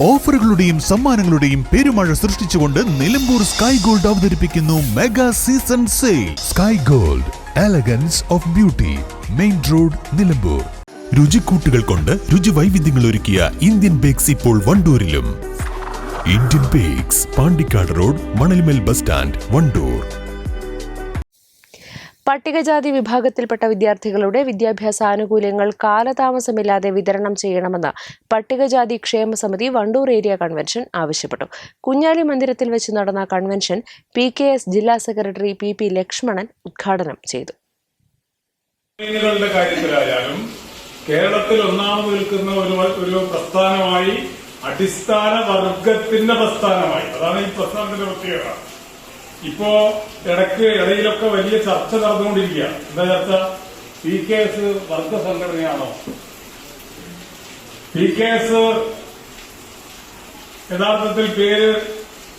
ഓഫറുകളുടെയും സമ്മാനങ്ങളുടെയും പെരുമഴ സൃഷ്ടിച്ചുകൊണ്ട് നിലമ്പൂർ സ്കൈ ഗോൾഡ് അവതരിപ്പിക്കുന്നു mega season sale. Sky Gold elegance of beauty main road Nilambur. രുചിക്കൂട്ടുകൾ കൊണ്ട് രുചി വൈവിധ്യങ്ങൾ ഒരുക്കിയ ഇന്ത്യൻ ബേക്സ് ഇപ്പോൾ വണ്ടൂരിലും. Indian Bakes Pandikkad road Manalmel bus stand Wandoor. പട്ടികജാതി വിഭാഗത്തിൽപ്പെട്ട വിദ്യാർത്ഥികളുടെ വിദ്യാഭ്യാസ ആനുകൂല്യങ്ങൾ കാലതാമസമില്ലാതെ വിതരണം ചെയ്യണമെന്ന് പട്ടികജാതി ക്ഷേമ സമിതി വണ്ടൂർ ഏരിയ കൺവെൻഷൻ ആവശ്യപ്പെട്ടു. കുഞ്ഞാലി മന്ദിരത്തിൽ വെച്ച് നടന്ന കൺവെൻഷൻ പി കെ എസ് ജില്ലാ സെക്രട്ടറി പി പി ലക്ഷ്മണൻ ഉദ്ഘാടനം ചെയ്തു. കാര്യത്തിലായാലും കേരളത്തിൽ ഒന്നാമത് നിൽക്കുന്ന ഒരു ഒരു പ്രസ്ഥാനമായി അടിസ്ഥാന വർഗത്തിന്റെ പ്രസ്ഥാനമായി. അതാണ് ഈ പ്രസ്ഥാനത്തിന്റെ പ്രത്യേകത. ഇപ്പോ ഇടയ്ക്ക് ഇടയിലൊക്കെ വലിയ ചർച്ച നടന്നുകൊണ്ടിരിക്കുക എന്താ ചർച്ച? പി കെ എസ് വർഗ സംഘടനയാണോ പി കെ എസ് യഥാർത്ഥത്തിൽ പേര്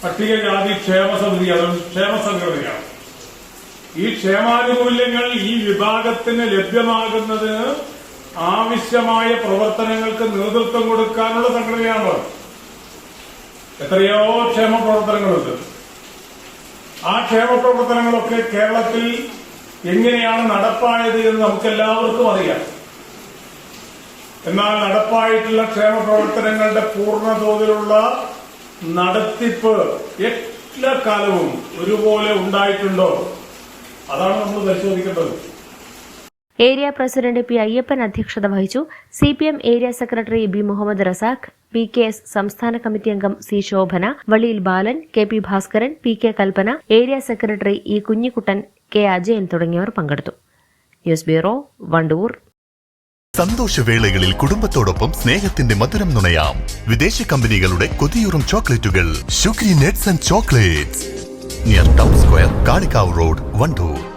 പട്ടികജാതി ക്ഷേമ സമിതിയാണ് ക്ഷേമ സംഘടനയാണ്. ഈ ക്ഷേമാനുകൂല്യങ്ങൾ ഈ വിഭാഗത്തിന് ലഭ്യമാകുന്നതിന് ആവശ്യമായ പ്രവർത്തനങ്ങൾക്ക് നേതൃത്വം കൊടുക്കാനുള്ള സംഘടനയാണ്? എത്രയോ ക്ഷേമ പ്രവർത്തനങ്ങളുണ്ട്. ആ ക്ഷേമ പ്രവർത്തനങ്ങളൊക്കെ കേരളത്തിൽ എങ്ങനെയാണ് നടപ്പായത് എന്ന് നമുക്ക് എല്ലാവർക്കും അറിയാം. എന്നാൽ നടപ്പായിട്ടുള്ള ക്ഷേമ പ്രവർത്തനങ്ങളുടെ പൂർണ തോതിലുള്ള നടത്തിപ്പ് എല്ലാ കാലവും ഒരുപോലെ ഉണ്ടായിട്ടുണ്ടോ? അതാണ് നമ്മൾ പരിശോധിക്കേണ്ടത്. ഏരിയ പ്രസിഡന്റ് പി അയ്യപ്പൻ അധ്യക്ഷത വഹിച്ചു. C P M area secretary B Muhammad Razak P K S സംസ്ഥാന കമ്മിറ്റി അംഗം C Shobhana Valliyil Balan K P Bhaskaran P K Kalpana area secretary E Kunjikkuttan K Ajayan തുടങ്ങിയവർ പങ്കെടുത്തു. News bureau Wandoor. സന്തോഷവേളകളിൽ കുടുംബത്തോടൊപ്പം സ്നേഹത്തിന്റെ മധുരം നുണയാം. വിദേശ കമ്പനികളുടെ കൊതിയൂറും ചോക്ലേറ്റുകൾ. Sugary Nuts and Chocolates. Near town square Kalikavu road Wandoor.